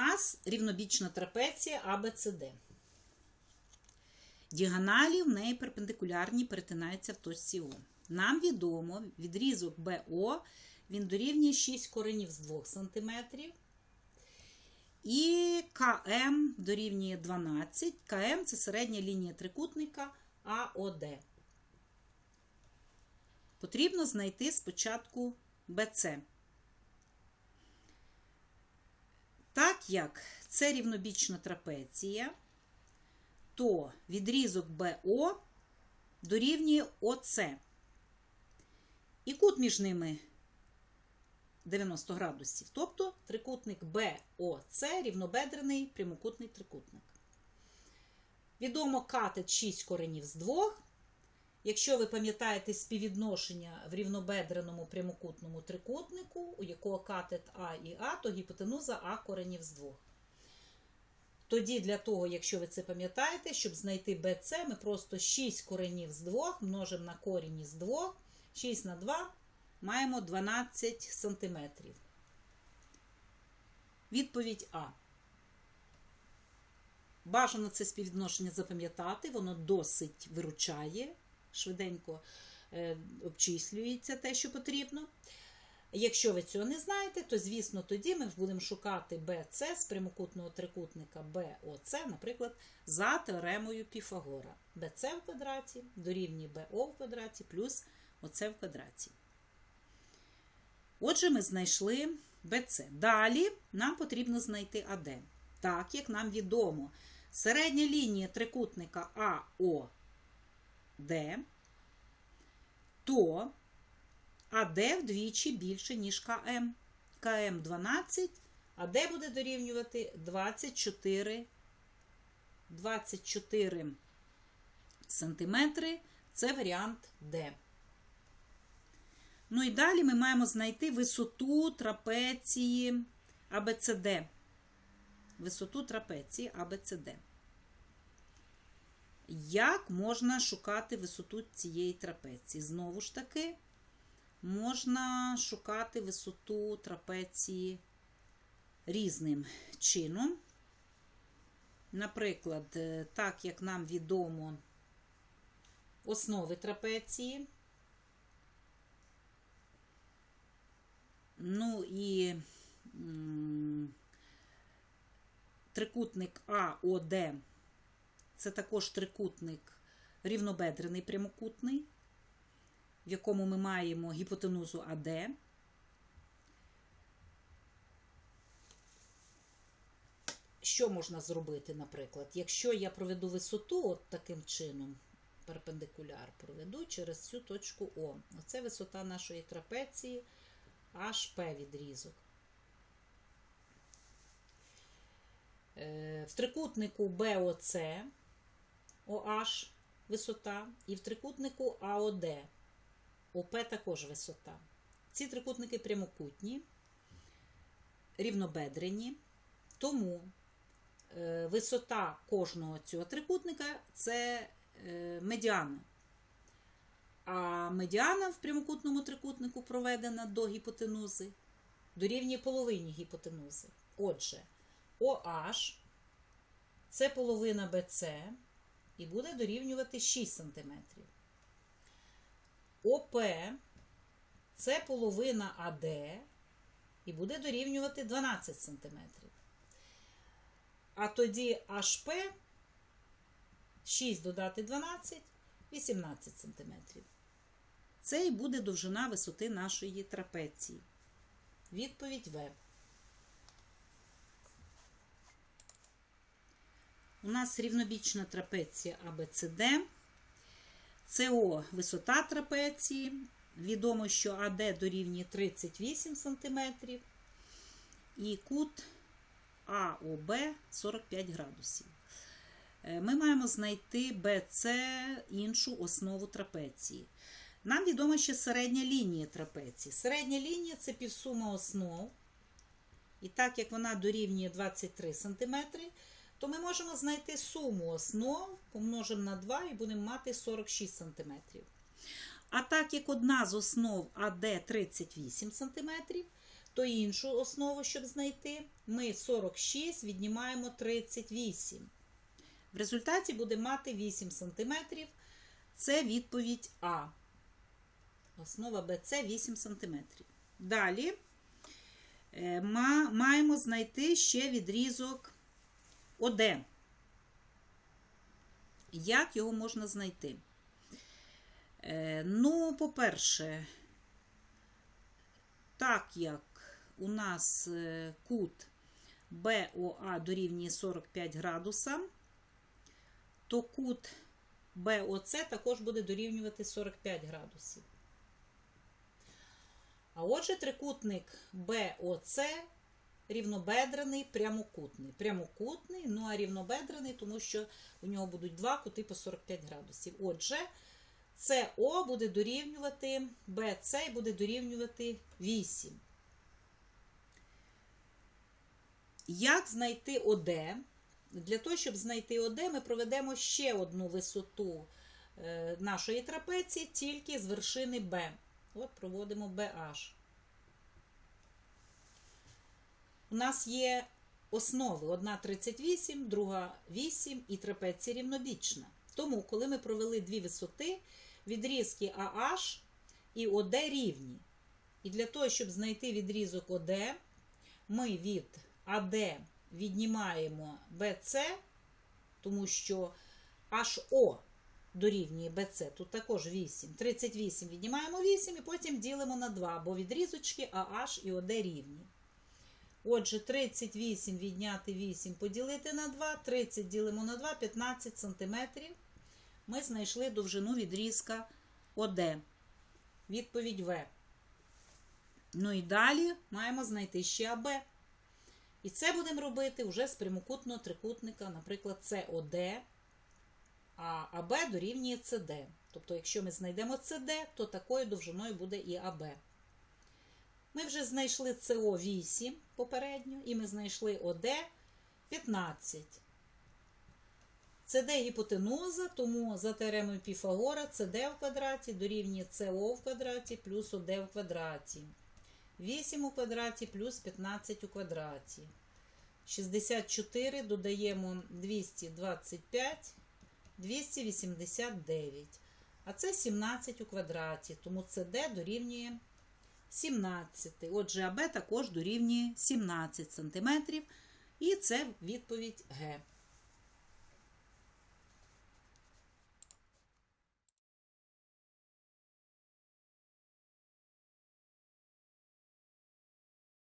нас рівнобічна трапеція ABCD. Діагоналі в неї перпендикулярні перетинаються в точці О. Нам відомо відрізок БО він дорівнює 6 коренів з 2 см. І КМ дорівнює 12. КМ це середня лінія трикутника АОД. Потрібно знайти спочатку БЦ. Так як це рівнобічна трапеція, то відрізок БО дорівнює ОЦ. І кут між ними 90 градусів. Тобто трикутник БОЦ рівнобедрений прямокутний трикутник. Відомо катет 6 коренів з 2. Якщо ви пам'ятаєте співвідношення в рівнобедреному прямокутному трикутнику, у якого катет А і А, то гіпотенуза А коренів з 2. Тоді, для того, якщо ви це пам'ятаєте, щоб знайти BC, ми просто 6 коренів з 2 множимо на корінь із 2, 6 на 2 маємо 12 см. Відповідь А. Бажано це співвідношення запам'ятати, воно досить виручає, швиденько е, обчислюється те, що потрібно. Якщо ви цього не знаєте, то, звісно, тоді ми будемо шукати BC з прямокутного трикутника BOC, наприклад, за теоремою Піфагора. BC в квадраті дорівнює BO в квадраті плюс ОЦ в квадраті. Отже, ми знайшли BC. Далі нам потрібно знайти АД. Так, як нам відомо, середня лінія трикутника АОД, то АД вдвічі більше, ніж КМ. КМ 12, АД буде дорівнювати 24, 24 сантиметри. Це варіант Д. Ну і далі ми маємо знайти висоту трапеції АБЦД. Висоту трапеції АБЦД. Як можна шукати висоту цієї трапеції? Знову ж таки, можна шукати висоту трапеції різним чином. Наприклад, е, так як нам відомо основи трапеції. Ну і трикутник АОД це також трикутник рівнобедрений прямокутний, в якому ми маємо гіпотенузу АД. Що можна зробити, наприклад, якщо я проведу висоту от таким чином, перпендикуляр проведу через цю точку О. Оце висота нашої трапеції HP відрізок. Е, В трикутнику BOC OH висота, і в трикутнику AOD ОП також висота. Ці трикутники прямокутні, рівнобедрені, тому е, висота кожного цього трикутника це е, медіана. А медіана в прямокутному трикутнику проведена до гіпотенузи, дорівнює половині гіпотенузи. Отже, OH це половина BC і буде дорівнювати 6 см. ОП це половина АД і буде дорівнювати 12 см. А тоді HP 6 додати 12 18 см. Це і буде довжина висоти нашої трапеції. Відповідь В. У нас рівнобічна трапеція ABCD. СО висота трапеції. Відомо, що АД дорівнює 38 см. І кут АОБ 45 градусів. Е, Ми маємо знайти BC іншу основу трапеції. Нам відомо ще середня лінія трапеції. Середня лінія це півсума основ. І так як вона дорівнює 23 см, то ми можемо знайти суму основ, помножимо на 2 і будемо мати 46 см. А так як одна з основ АД 38 см, тобто іншу основу, щоб знайти, ми 46 віднімаємо 38. В результаті будемо мати 8 см. Це відповідь А. Основа БЦ 8 см. Далі е, маємо знайти ще відрізок ОД. Як його можна знайти? Е, Ну, по-перше, так як у нас е, кут БОА дорівнює 45 градуса, то кут БОЦ також буде дорівнювати 45 градусів. А отже, трикутник БОЦ рівнобедрений, прямокутний. Прямокутний, ну а рівнобедрений, тому що у нього будуть два кути по 45 градусів. Отже, СО буде дорівнювати БЦ і буде дорівнювати 8. Як знайти ОД? Для того, щоб знайти ОД, ми проведемо ще одну висоту е, нашої трапеції, тільки з вершини Б. От проводимо BH. У нас є основи: одна 38, друга 8 і трапеція рівнобічна. Тому, коли ми провели дві висоти, відрізки AH і ОД рівні. І для того, щоб знайти відрізок ОД, ми від АД віднімаємо BC, тому що HO дорівнює BC, тут також 8. 38 віднімаємо 8 і потім ділимо на 2, бо відрізочки AH і ОД рівні. Отже, 38 відняти 8 поділити на 2, 30 ділимо на 2, 15 см. Ми знайшли довжину відрізка ОД. Відповідь В. Ну і далі маємо знайти ще АБ. І це будемо робити вже з прямокутного трикутника, наприклад, СОД, а АБ дорівнює СД. Тобто, якщо ми знайдемо СД, то такою довжиною буде і АБ. Ми вже знайшли СО 8 попередньо, і ми знайшли ОД 15. СД гіпотенуза, тому за теоремою Піфагора СД в квадраті дорівнює СО в квадраті плюс ОД в квадраті. 8 у квадраті плюс 15 у квадраті. 64 додаємо 225, 289. А це 17 у квадраті, тому СД дорівнює 17. Отже, АБ також дорівнює 17 см. І це відповідь Г.